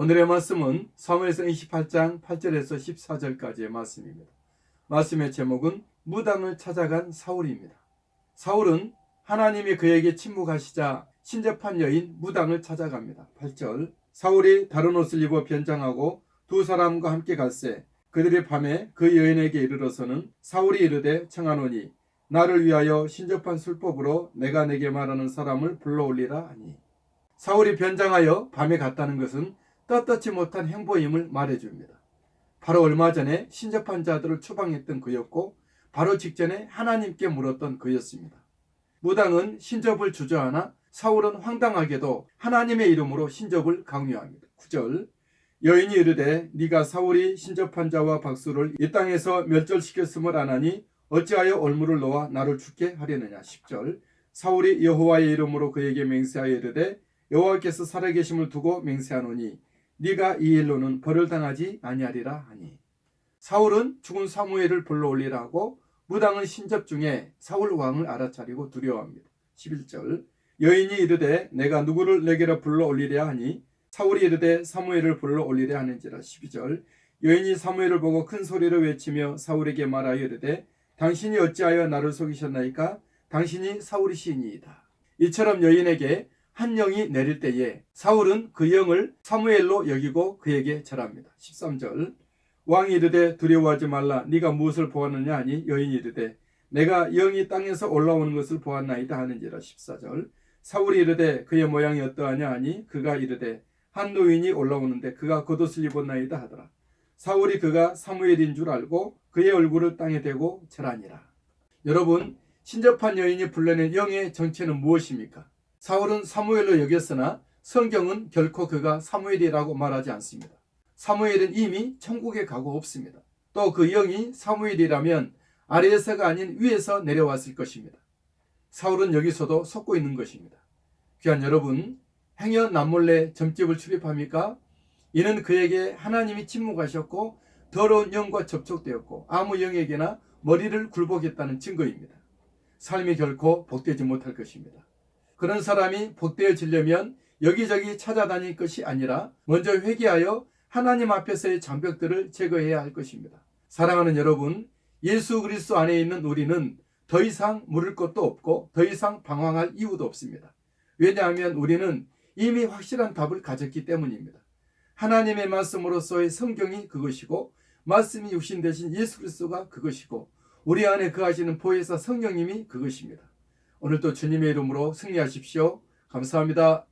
오늘의 말씀은 사무엘서 28장 8절에서 14절까지의 말씀입니다. 말씀의 제목은 무당을 찾아간 사울입니다. 사울은 하나님이 그에게 침묵하시자 신접한 여인 무당을 찾아갑니다. 8절 사울이 다른 옷을 입어 변장하고 두 사람과 함께 갈새 그들이 밤에 그 여인에게 이르러서는 사울이 이르되 청하노니 나를 위하여 신접한 술법으로 내가 내게 말하는 사람을 불러올리라 하니 사울이 변장하여 밤에 갔다는 것은 떳떳지 못한 행보임을 말해줍니다. 바로 얼마 전에 신접한 자들을 추방했던 그였고 바로 직전에 하나님께 물었던 그였습니다. 무당은 신접을 주저하나 사울은 황당하게도 하나님의 이름으로 신접을 강요합니다. 9절 여인이 이르되 네가 사울이 신접한 자와 박수를 이 땅에서 멸절시켰음을 아나니 어찌하여 올무를 놓아 나를 죽게 하려느냐 10절 사울이 여호와의 이름으로 그에게 맹세하여 이르되 여호와께서 살아계심을 두고 맹세하노니 네가 이 일로는 벌을 당하지 아니하리라 하니. 사울은 죽은 사무엘을 불러올리라 하고 무당은 신접 중에 사울 왕을 알아차리고 두려워합니다. 11절. 여인이 이르되 내가 누구를 내게로 불러올리랴 하니 사울이 이르되 사무엘을 불러올리려 하는지라. 12절. 여인이 사무엘을 보고 큰 소리로 외치며 사울에게 말하여 이르되 당신이 어찌하여 나를 속이셨나이까? 당신이 사울이 시인이이다. 이처럼 여인에게 한 영이 내릴 때에 사울은 그 영을 사무엘로 여기고 그에게 절합니다 13절 왕이 이르되 두려워하지 말라 네가 무엇을 보았느냐 하니 여인이 이르되 내가 영이 땅에서 올라오는 것을 보았나이다 하는지라 14절 사울이 이르되 그의 모양이 어떠하냐 하니 그가 이르되 한 노인이 올라오는데 그가 겉옷을 입었나이다 하더라. 사울이 그가 사무엘인 줄 알고 그의 얼굴을 땅에 대고 절하니라. 여러분 신접한 여인이 불러낸 영의 정체는 무엇입니까? 사울은 사무엘로 여겼으나 성경은 결코 그가 사무엘이라고 말하지 않습니다. 사무엘은 이미 천국에 가고 없습니다. 또 그 영이 사무엘이라면 아래에서가 아닌 위에서 내려왔을 것입니다. 사울은 여기서도 속고 있는 것입니다. 귀한 여러분, 행여 남몰래 점집을 출입합니까? 이는 그에게 하나님이 침묵하셨고 더러운 영과 접촉되었고 아무 영에게나 머리를 굴복했다는 증거입니다. 삶이 결코 복되지 못할 것입니다. 그런 사람이 복되어지려면 여기저기 찾아다닐 것이 아니라 먼저 회개하여 하나님 앞에서의 장벽들을 제거해야 할 것입니다. 사랑하는 여러분, 예수 그리스도 안에 있는 우리는 더 이상 물을 것도 없고 더 이상 방황할 이유도 없습니다. 왜냐하면 우리는 이미 확실한 답을 가졌기 때문입니다. 하나님의 말씀으로서의 성경이 그것이고 말씀이 육신 되신 예수 그리스도가 그것이고 우리 안에 거하시는 보혜사 성령님이 그것입니다. 오늘도 주님의 이름으로 승리하십시오. 감사합니다.